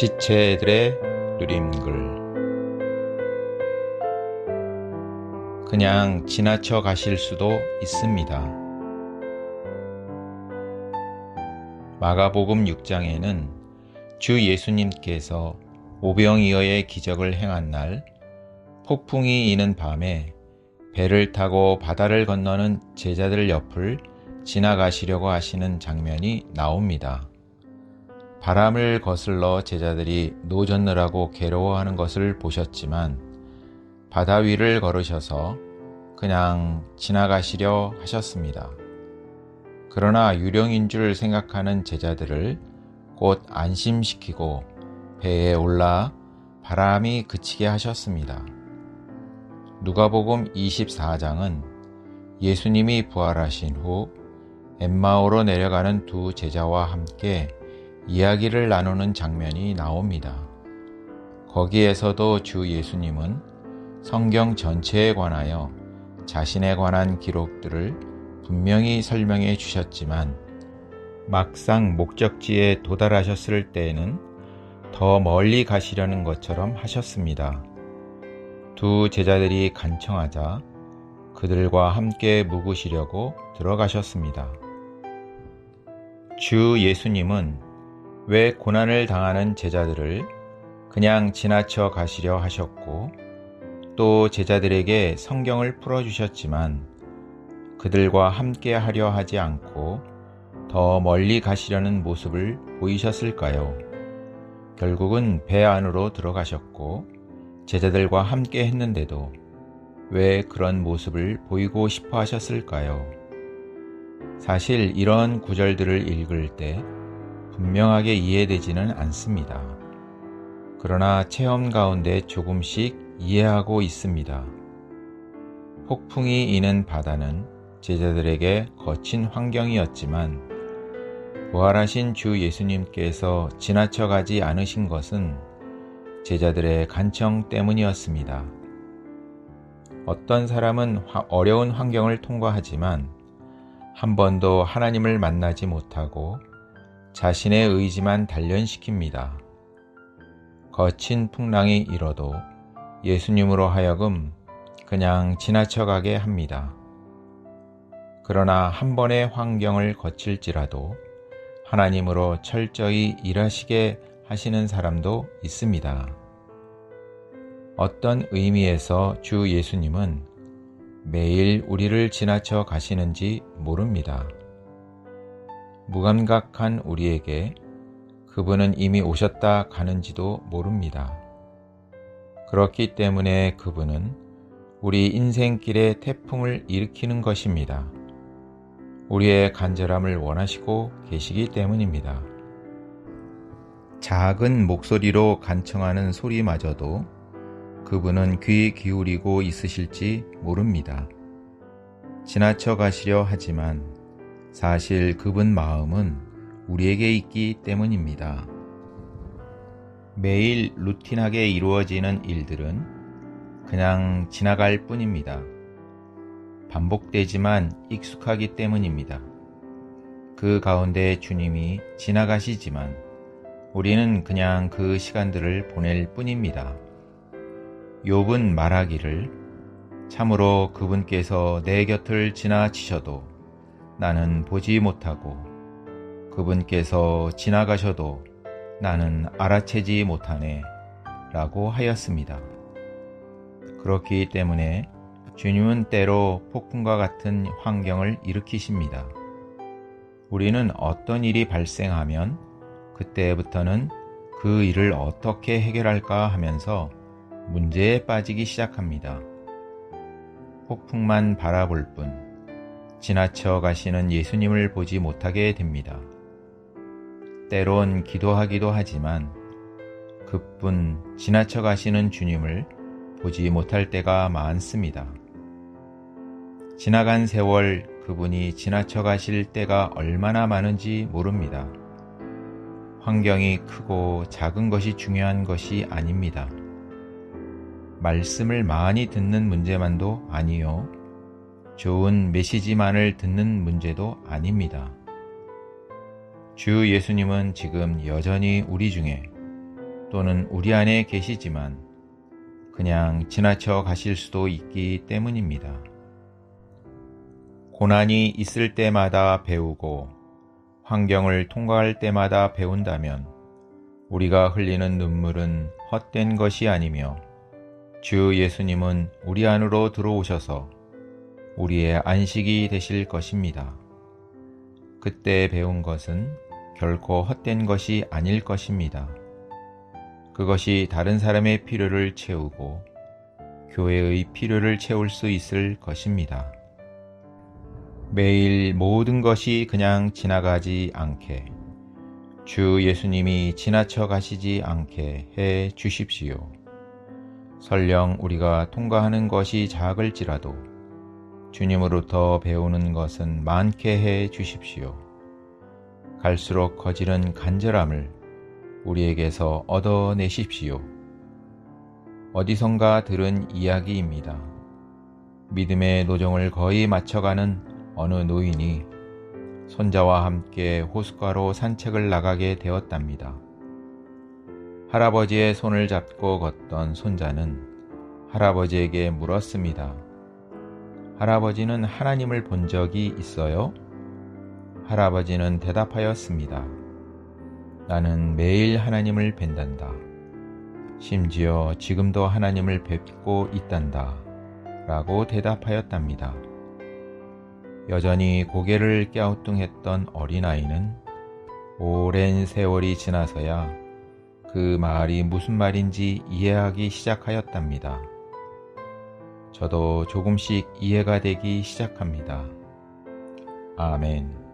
지체들의 누림글 그냥 지나쳐 가실 수도 있습니다. 마가복음 6장에는 주 예수님께서 오병이어의 기적을 행한 날 폭풍이 이는 밤에 배를 타고 바다를 건너는 제자들 옆을 지나가시려고 하시는 장면이 나옵니다. 바람을 거슬러 제자들이 노젓느라고 괴로워하는 것을 보셨지만 바다 위를 걸으셔서 그냥 지나가시려 하셨습니다. 그러나 유령인 줄 생각하는 제자들을 곧 안심시키고 배에 올라 바람이 그치게 하셨습니다. 누가복음 24장은 예수님이 부활하신 후 엠마오로 내려가는 두 제자와 함께 이야기를 나누는 장면이 나옵니다. 거기에서도 주 예수님은 성경 전체에 관하여 자신에 관한 기록들을 분명히 설명해 주셨지만 막상 목적지에 도달하셨을 때에는 더 멀리 가시려는 것처럼 하셨습니다. 두 제자들이 간청하자 그들과 함께 묵으시려고 들어가셨습니다. 주 예수님은 왜 고난을 당하는 제자들을 그냥 지나쳐 가시려 하셨고 또 제자들에게 성경을 풀어주셨지만 그들과 함께 하려 하지 않고 더 멀리 가시려는 모습을 보이셨을까요? 결국은 배 안으로 들어가셨고 제자들과 함께 했는데도 왜 그런 모습을 보이고 싶어 하셨을까요? 사실 이런 구절들을 읽을 때 분명하게 이해되지는 않습니다. 그러나 체험 가운데 조금씩 이해하고 있습니다. 폭풍이 이는 바다는 제자들에게 거친 환경이었지만 부활하신 주 예수님께서 지나쳐 가지 않으신 것은 제자들의 간청 때문이었습니다. 어떤 사람은 어려운 환경을 통과하지만 한 번도 하나님을 만나지 못하고 자신의 의지만 단련시킵니다. 거친 풍랑이 일어도 예수님으로 하여금 그냥 지나쳐가게 합니다. 그러나 한 번의 환경을 거칠지라도 하나님으로 철저히 일하시게 하시는 사람도 있습니다. 어떤 의미에서 주 예수님은 매일 우리를 지나쳐 가시는지 모릅니다. 무감각한 우리에게 그분은 이미 오셨다 가는지도 모릅니다. 그렇기 때문에 그분은 우리 인생길에 태풍을 일으키는 것입니다. 우리의 간절함을 원하시고 계시기 때문입니다. 작은 목소리로 간청하는 소리마저도 그분은 귀 기울이고 있으실지 모릅니다. 지나쳐 가시려 하지만 사실 그분 마음은 우리에게 있기 때문입니다. 매일 루틴하게 이루어지는 일들은 그냥 지나갈 뿐입니다. 반복되지만 익숙하기 때문입니다. 그 가운데 주님이 지나가시지만 우리는 그냥 그 시간들을 보낼 뿐입니다. 욥은 말하기를 참으로 그분께서 내 곁을 지나치셔도 나는 보지 못하고 그분께서 지나가셔도 나는 알아채지 못하네 라고 하였습니다. 그렇기 때문에 주님은 때로 폭풍과 같은 환경을 일으키십니다. 우리는 어떤 일이 발생하면 그때부터는 그 일을 어떻게 해결할까 하면서 문제에 빠지기 시작합니다. 폭풍만 바라볼 뿐 지나쳐 가시는 예수님을 보지 못하게 됩니다. 때론 기도하기도 하지만 그뿐 지나쳐 가시는 주님을 보지 못할 때가 많습니다. 지나간 세월 그분이 지나쳐 가실 때가 얼마나 많은지 모릅니다. 환경이 크고 작은 것이 중요한 것이 아닙니다. 말씀을 많이 듣는 문제만도 아니요. 좋은 메시지만을 듣는 문제도 아닙니다. 주 예수님은 지금 여전히 우리 중에 또는 우리 안에 계시지만 그냥 지나쳐 가실 수도 있기 때문입니다. 고난이 있을 때마다 배우고 환경을 통과할 때마다 배운다면 우리가 흘리는 눈물은 헛된 것이 아니며 주 예수님은 우리 안으로 들어오셔서 우리의 안식이 되실 것입니다. 그때 배운 것은 결코 헛된 것이 아닐 것입니다. 그것이 다른 사람의 필요를 채우고 교회의 필요를 채울 수 있을 것입니다. 매일 모든 것이 그냥 지나가지 않게 주 예수님이 지나쳐 가시지 않게 해 주십시오. 설령 우리가 통과하는 것이 작을지라도 주님으로부터 배우는 것은 많게 해 주십시오. 갈수록 거지른 간절함을 우리에게서 얻어내십시오. 어디선가 들은 이야기입니다. 믿음의 노정을 거의 마쳐가는 어느 노인이 손자와 함께 호숫가로 산책을 나가게 되었답니다. 할아버지의 손을 잡고 걷던 손자는 할아버지에게 물었습니다. 할아버지는 하나님을 본 적이 있어요? 할아버지는 대답하였습니다. 나는 매일 하나님을 뵌단다. 심지어 지금도 하나님을 뵙고 있단다. 라고 대답하였답니다. 여전히 고개를 갸우뚱했던 어린아이는 오랜 세월이 지나서야 그 말이 무슨 말인지 이해하기 시작하였답니다. 저도 조금씩 이해가 되기 시작합니다. 아멘.